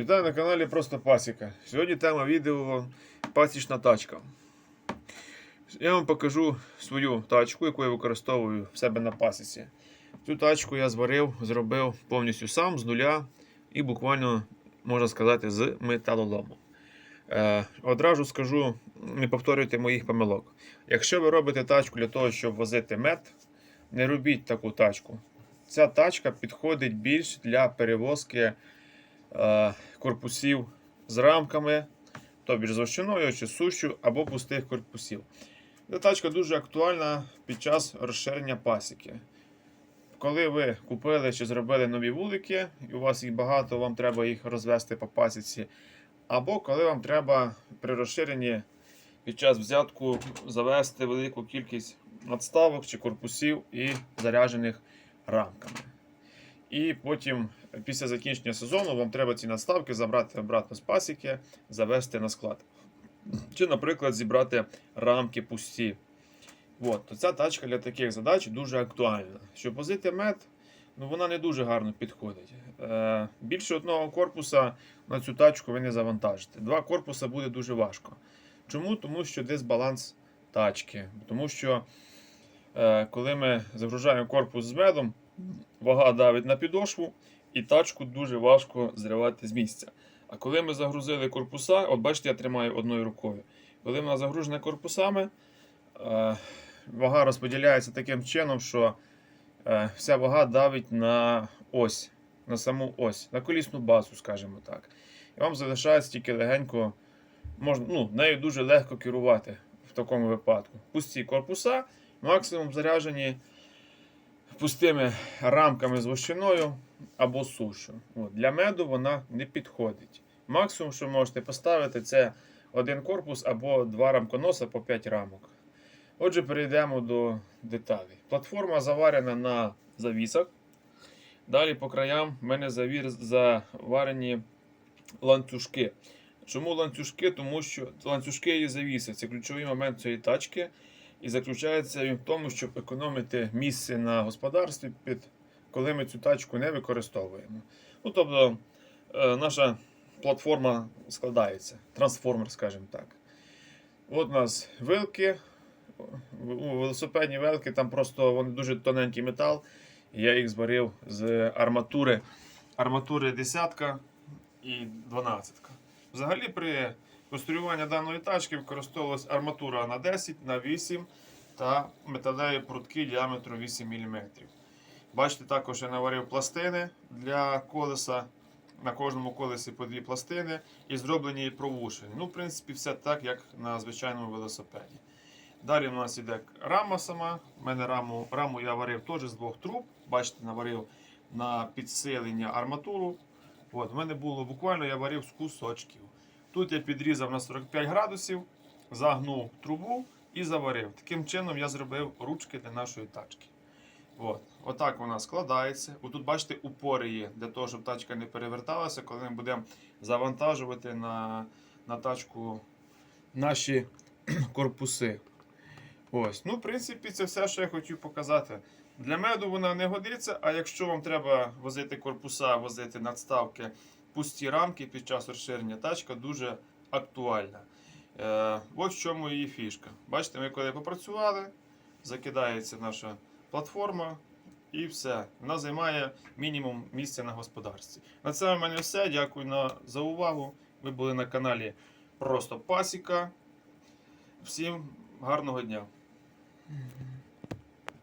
Вітаю на каналі Просто Пасіка. Сьогодні тема відео пасічна тачка. Я вам покажу свою тачку, яку я використовую в себе на пасіці. Цю тачку я зварив, зробив повністю сам з нуля і буквально, можна сказати, з металолому. Е, одразу скажу, не повторюйте моїх помилок. Якщо ви робите тачку для того, щоб возити мед, не робіть таку тачку. Ця тачка підходить більш для перевозки корпусів з рамками, тобі з вощиною чи сущу, або пустих корпусів. Ця тачка дуже актуальна під час розширення пасіки. Коли ви купили чи зробили нові вулики, і у вас їх багато, вам треба їх розвести по пасіці. Або коли вам треба при розширенні під час взятку завести велику кількість надставок чи корпусів і заряджених рамками. І потім, після закінчення сезону, вам треба ці надставки забрати обратно з пасіки, завести на склад. Чи, наприклад, зібрати рамки пусті. От, то ця тачка для таких задач дуже актуальна. Щоб возити мед, ну вона не дуже гарно підходить. Е, більше одного корпуса на цю тачку ви не завантажите. Два корпуса буде дуже важко. Чому? Тому що дисбаланс тачки. Тому що коли ми загружаємо корпус з медом, вага давить на підошву, і тачку дуже важко зривати з місця. А коли ми загрузили корпуса, от бачите, я тримаю одною рукою. Коли вона загружена корпусами, е, вага розподіляється таким чином, що е, вся вага давить на ось, на саму ось, на колісну базу, скажімо так. І вам залишається тільки легенько, можна, ну, нею дуже легко керувати в такому випадку. Пусті корпуса, максимум заряджені пустими рамками з вощиною або сушу. От. Для меду вона не підходить. Максимум, що можете поставити, це один корпус або два рамконоса по 5 рамок. Отже, перейдемо до деталей. Платформа заварена на завісах. Далі по краям в мене завір заварені ланцюжки. Чому ланцюжки? Тому що ланцюжки і завіси це ключовий момент цієї тачки. І заключається він в тому, щоб економити місце на господарстві, під, коли ми цю тачку не використовуємо. Ну, Тобто е, наша платформа складається, трансформер, скажімо так. От у нас вилки. Велосипедні велки, там просто вони дуже тоненький метал. Я їх зварив з арматури. Арматури десятка і дванадцятка. Взагалі при конструюванні даної тачки використовувалась арматура на 10, на 8 та металеві прутки діаметром 8 мм. Бачите, також я наварив пластини для колеса. На кожному колесі по дві пластини і зроблені провушені. Ну, в принципі, все так, як на звичайному велосипеді. Далі у нас іде рама сама. У мене раму, раму я варив теж з двох труб. Бачите, наварив на підсилення арматуру. От, У мене було буквально я варив з кусочків. Тут я підрізав на 45 градусів, загнув трубу і заварив. Таким чином я зробив ручки для нашої тачки. От. Отак вона складається. Отут, бачите, упори є для того, щоб тачка не переверталася, коли ми будемо завантажувати на, на тачку наші корпуси. Ось. Ну, в принципі, це все, що я хотів показати. Для меду вона не годиться, а якщо вам треба возити корпуса, возити надставки, пусті рамки під час розширення, тачка дуже актуальна. Е, ось в чому її фішка. Бачите, ми коли попрацювали, закидається наша платформа і все. Вона займає мінімум місця на господарстві. На це в мене все. Дякую на, за увагу. Ви були на каналі Просто Пасіка. Всім гарного дня!